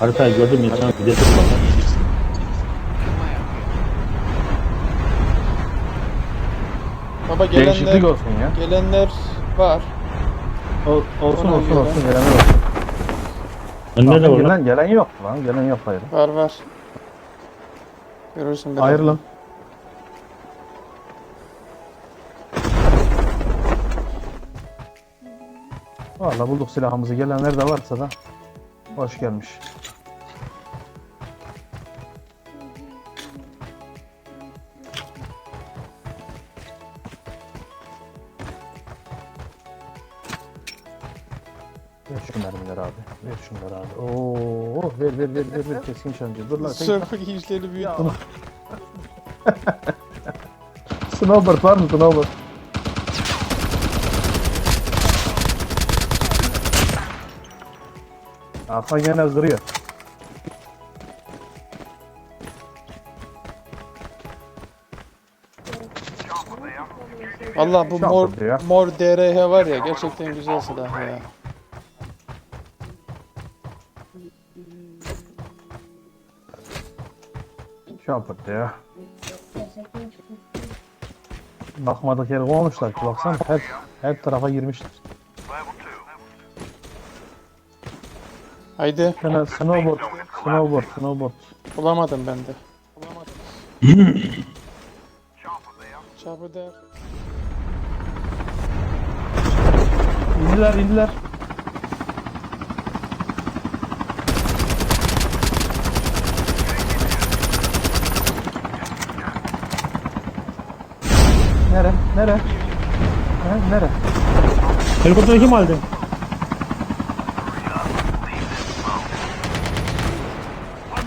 Haritayı gördüm ya sana bir de bakar. Baba Değişiklik gelenler, olsun ya. gelenler var. O- olsun Ona olsun göre. olsun gelen olsun. Önde de var lan. Gelen, gelen yok lan. Gelen yok hayır. Var var. Görürsün biraz. Ayrılın. Valla bulduk silahımızı. Gelenler de varsa da hoş gelmiş. Şu mermileri abi. Ver şunları abi. Oo, ver ver ver ver, ver. keskin şancı. Dur lan. sen- Sırf işleri büyüt. Snowboard var mı snowboard? Hakan gene kırıyor. Valla bu mor, mor DRH var ya gerçekten güzel silah ya. Yapırdı ya. Bakmadık yere koymuşlar ki baksana her, her tarafa girmişler. Haydi Gene snowboard, snowboard, snowboard. bulamadım ben de. Bulamadım. Çapı der. İndiler indiler. Nere? Nere? He, nere? Helikopteri kim aldı?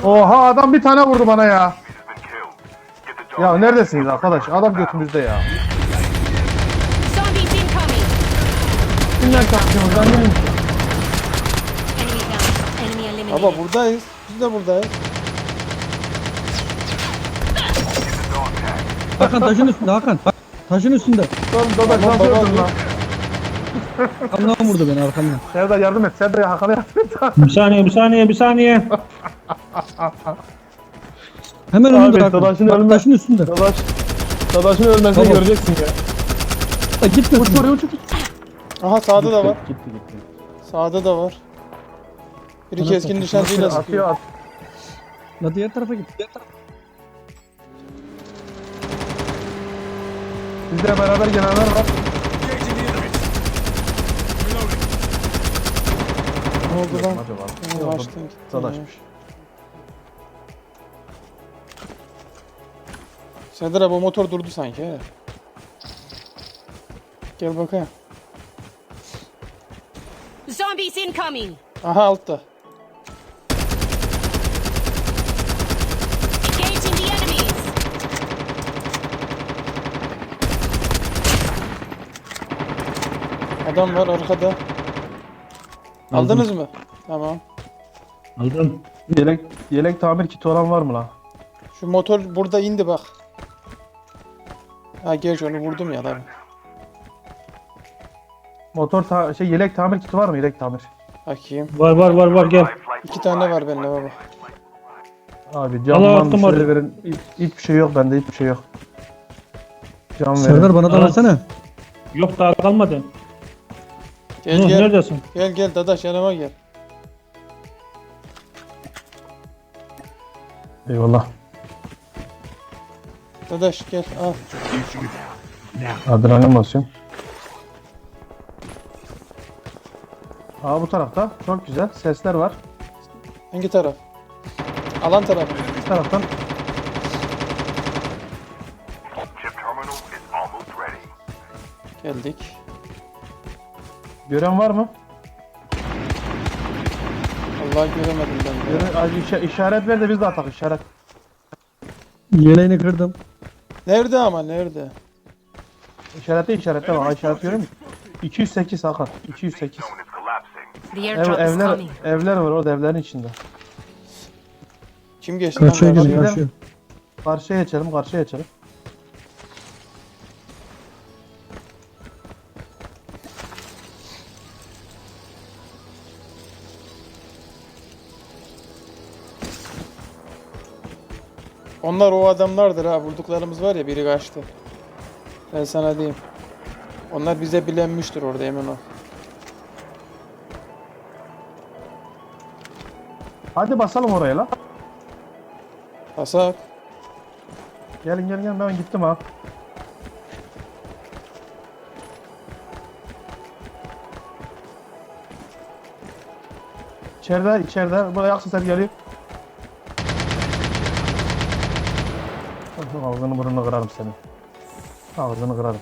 Oha adam bir tane vurdu bana ya. Ya neredesiniz arkadaş? Adam götümüzde ya. Kimler down. Enemy eliminated. Baba buradayız. Biz de buradayız. Hakan taşın üstünde Hakan. Taşın üstünde. Oğlum dadaş Tamam, nasıl baba, öldün lan? Allah'ım vurdu beni arkamdan. Serdar yardım et. Serdar Hakan'a yardım et. Bir saniye bir saniye bir saniye. Hemen Abi, önünde Hakan. taşın Bak, önünde. taşın üstünde. Dadaş. Dadaşın ölmesini Tamam. göreceksin ya. Ha, gitme. Uç oraya uç uç. Aha sağda da var. Gitti gitti. Sağda da var. Biri keskin nişancıyla Atıyor sıkıyor. at. La diğer tarafa git. Diğer tarafa. Bizle beraber gelenler var. Ne oldu lan? Baştan gitti. Serdar abi o motor durdu sanki he. Gel bakayım. Zombies incoming! Aha altta. Adam var arkada. Aldınız mı? Tamam. Aldım. Yelek, yelek tamir kiti olan var mı lan? Şu motor burada indi bak. Ha geç onu vurdum ya lan. Motor ta- şey yelek tamir kiti var mı? Yelek tamir. Bakayım. Var var var var gel. İki tane var bende baba. Abi Allah camdan attım oraya. verin. Hiç, hiçbir şey yok bende hiçbir şey yok. Cam verin. Serdar bana da Aa. versene. Yok daha kalmadı. Gel Nuh, gel. neredesin? Gel gel dadaş yanıma gel. Eyvallah. Dadaş gel al. Adrenalin basıyorum. Aa bu tarafta çok güzel sesler var. Hangi taraf? Alan taraf. Bu taraftan. Geldik. Gören var mı? Allah göremedim ben de. Gören, Ay, işa- işaret ver de biz de atak işaret. Yeleğini kırdım. Nerede ama nerede? İşarette işarette bak işaret görüyor musun? 208 Hakan 208. Zone is collapsing. The Ev, airdrop is evler coming. evler var orada evlerin içinde. Kim geçti lan. Karşıya geçelim karşıya geçelim. Onlar o adamlardır ha. Vurduklarımız var ya biri kaçtı. Ben sana diyeyim. Onlar bize bilenmiştir orada emin ol. Hadi basalım oraya la. Basak. Gelin gelin gelin ben gittim ha. İçeride içeride buraya ayak sesler geliyor. Bak, Ağzını burnunu kırarım senin. Ağzını kırarım.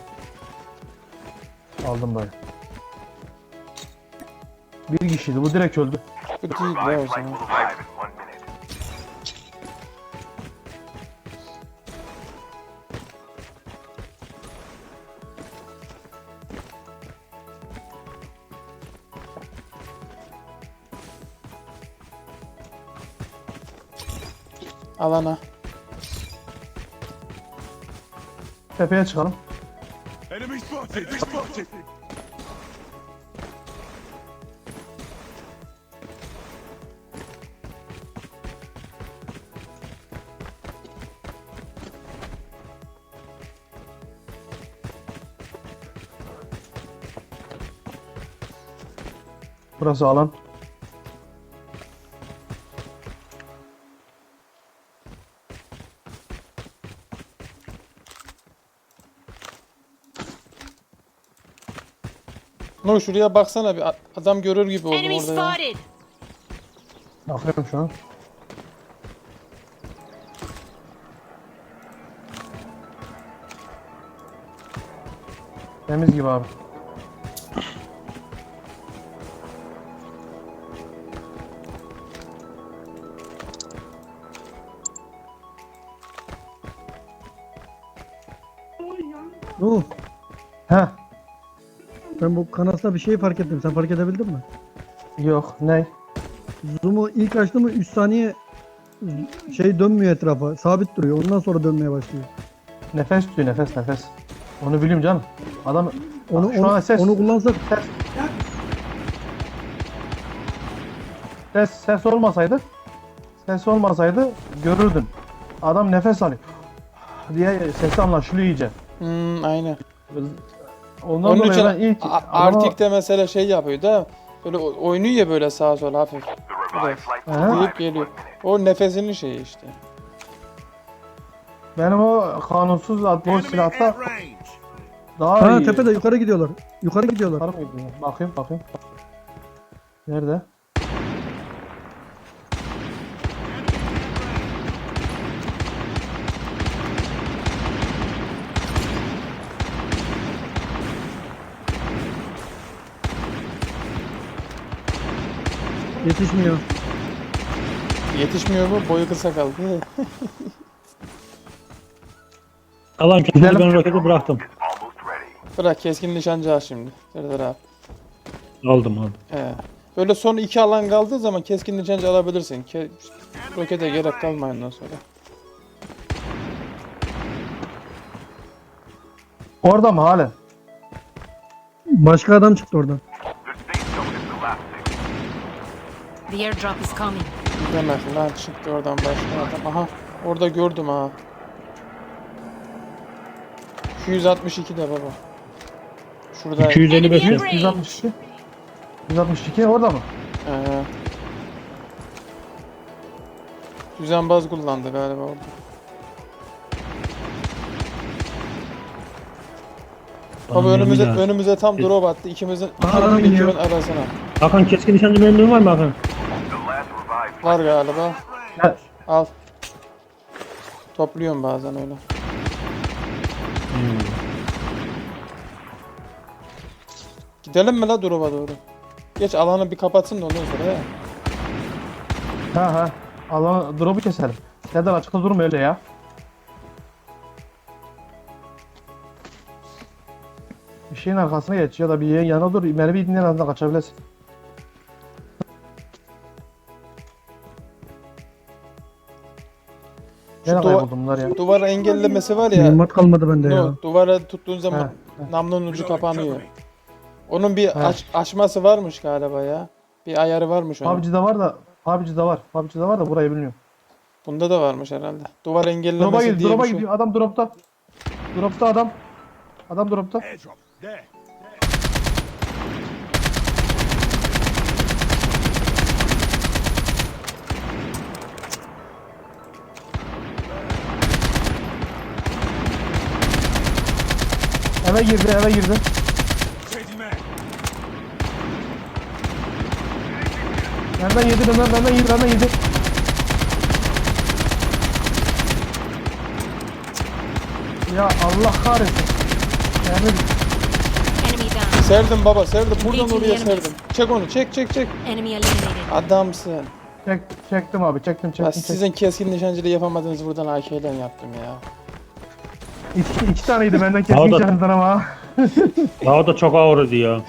Aldım dayı. Bir kişiydi bu direkt öldü. Bu değil ya. Alana. Tepeye çıkalım. Enemy spotted! Enemy spotted! Burası alan. Nur şuraya baksana bir adam görür gibi Enemy orada ya. spotted. Bakıyorum şu an. Temiz gibi abi. Nuh. Ben bu kanasta bir şey fark ettim. Sen fark edebildin mi? Yok. Ne? Zoom'u ilk açtı mı 3 saniye şey dönmüyor etrafa. Sabit duruyor. Ondan sonra dönmeye başlıyor. Nefes tutuyor nefes nefes. Onu biliyorum canım. Adam Onu, şu onu, an ses, onu kullansak ses ses olmasaydı ses olmasaydı görürdün. Adam nefes alıyor. diye sesi anlaşılıyor iyice. Hmm, aynen. Ondan Onun dolayı için ben ilk A- de mesela şey yapıyor da böyle o- oynuyor ya böyle sağa sola hafif. Aha. Deyip geliyor. O nefesinin şeyi işte. benim o kanunsuz atma silahta daha ha iyi. tepede yukarı gidiyorlar. Yukarı gidiyorlar. Bakayım bakayım. Nerede? Yetişmiyor. Yetişmiyor mu? Boyu kısa kaldı. Alan kesildi ben roketi bıraktım. Bırak keskin nişancı al şimdi. Serdar abi. Aldım aldım. He. Böyle son iki alan kaldığı zaman keskin nişancı alabilirsin. Ke rokete gerek kalmayın ondan sonra. Orada mı halen? Başka adam çıktı oradan. The safe zone is collapsing. The airdrop is coming. Demek lan çıktı oradan başka adam. Aha orada gördüm ha. 262 de baba. Şurada 255 Enemy de. in range. 162. 162 orada mı? ee, düzenbaz kullandı galiba orada. Baba önümüze önümüze tam drop attı. İkimizin adam ikimizin iniyor. arasına. Hakan keskin nişancı memnun var mı Hakan? Var galiba. Gel. Al. Topluyorum bazen öyle. Gidelim mi la drop'a doğru? Geç alanı bir kapatsın da ondan sonra ya. Ha ha. Allah'ın drop'u keselim. Neden açıkta durma öyle ya. Bir şeyin arkasına geç ya da bir yerin yanına dur. Mermi dinleyen anda kaçabilirsin. Nereye duva- kayboldu bunlar ya? Duvara engellemesi var ya. Mühimmat kalmadı bende ya. No, duvara tuttuğun zaman Ha, namlunun ucu kapanıyor. Onun bir Ha. aç, açması varmış galiba ya. Bir ayarı varmış onun. PUBG'de var da PUBG'de var. PUBG'de var da burayı bilmiyorum. Bunda da varmış herhalde. Duvar Drop'a engellemesi gidiyor, diye drop'a bir şey. gidiyor. Adam dropta. Dropta adam. Adam dropta. Eve girdi, eve girdi. Nereden yedi, nereden, nereden yedi, nereden yedi? Ya Allah kahretsin. Down. Serdim baba serdim. Buradan oraya serdim. Çek onu çek çek çek. Adamsın. çek, çektim abi, çektim, Ya çektim. çektim. sizin keskin nişancılığı yapamadığınız buradan AK'den yaptım ya. İki, iki taneydi benden Daha şanından ama. O da çok ağırdı ya.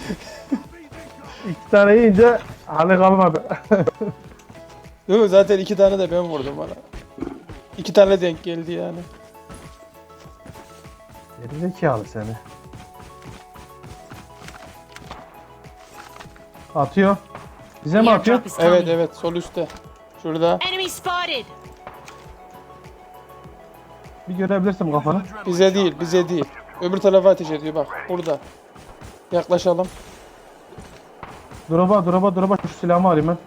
İki tane yiyince hali kalmadı. Yok zaten iki tane de ben vurdum bana. İki tane denk geldi yani. Geri zekalı seni. Atıyor. Bize mi atıyor? Evet evet sol üstte. Şurada. Enemy spotted. Bir görebilirsem kafanı. Bize değil bize değil. Öbür tarafa ateş ediyor bak burada. Yaklaşalım. Drop'a, drop'a, drop'a şu silahımı alayım ben.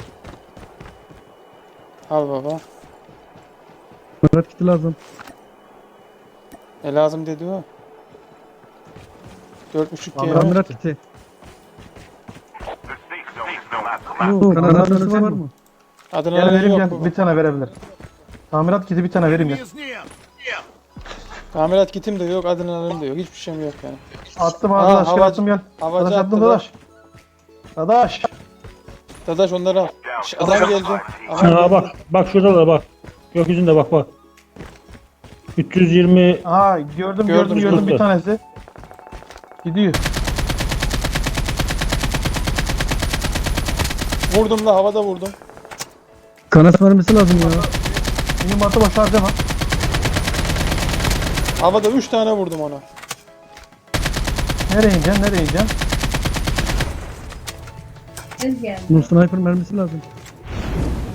Al baba. Murat kiti lazım. Ne lazım dedi o. Dört buçuk Tamam, G. Tamam. Murat kiti. Dönüşü var mı? Adını Gel alan vereyim yok gel. Bir tane verebilir. Tamirat kiti bir tane vereyim gel. Tamirat kitim de yok, adrenalin de yok. Hiçbir şeyim yok yani. Attım Aa, arkadaş gel havacı- attım gel. havacı Arkadaş attım attılar. dadaş. Dadaş. Dadaş onları al. Şş, adam geldi. Aha, bak bak şurada da bak. Gökyüzünde bak bak. 320 Aha gördüm gördüm Gördüm, gördüm, bir gördüm. tanesi. Gidiyor. Vurdum da havada vurdum. Kanat vermesi lazım ya. Benim batı boş harcama. Havada 3 tane vurdum ona. Nereye ineceksin nereye ineceksin? Bunun sniper mermisi lazım.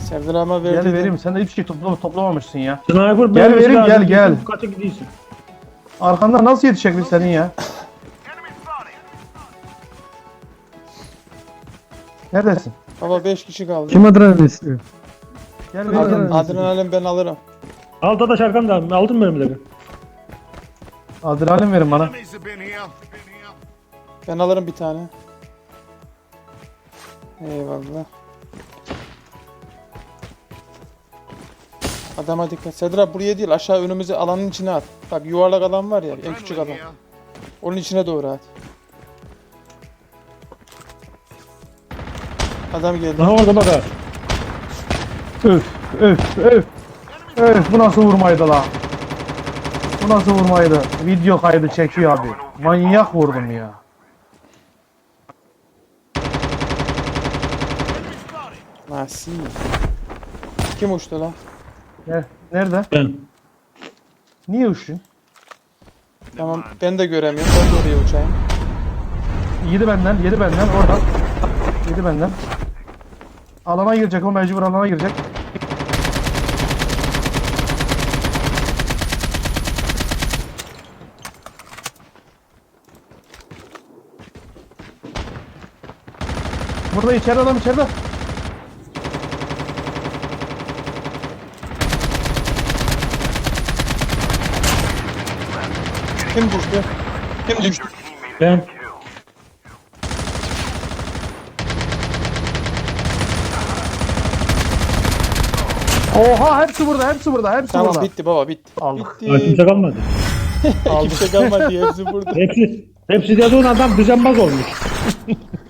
Serdar ama verdi. Gel vereyim sen de hiçbir şey topla, toplamamışsın ya. sniper Gel mermisi vereyim, lazım. gel, gel. Kaça gidiyorsun? Arkanda nasıl yetişecek biz senin ya? Neredesin? Baba 5 kişi kaldı. Kim adrenalin istiyor? Gel Adrenalin. vereyim. Adren- adrenalin ben alırım. Al Dadaş arkamda. Aldın mı mermileri? Adrenalin verin bana. Ben alırım bir tane. Eyvallah. Adama dikkat. Serdar abi buraya değil aşağı önümüze alanın içine at. Bak yuvarlak alan var ya en küçük alan. Onun içine doğru at. Adam geldi. Aha orada bak ha. Öf öf öf. Öf bu nasıl vurmaydı la? Bu nasıl vurmaydı? Video kaydı çekiyor abi. Manyak vurdum ya. Nasıl? Kim uçtu lan? Nerede? Ben. Niye uçtun? Tamam ben de göremiyorum. Ben de oraya uçayım. Yedi benden, yedi benden oradan. Yedi benden. Alana girecek o mecbur alana girecek. Burada içeride adam içeride. Kim düştü? Kim düştü? Ben. Oha hepsi burada, hepsi burada, hepsi Tamam burada. bitti baba bitti. Aldık. Bitti. kimse kalmadı. Kimse kalmadı hepsi burada. Hepsi hepsi dediğin adam düzenbaz olmuş.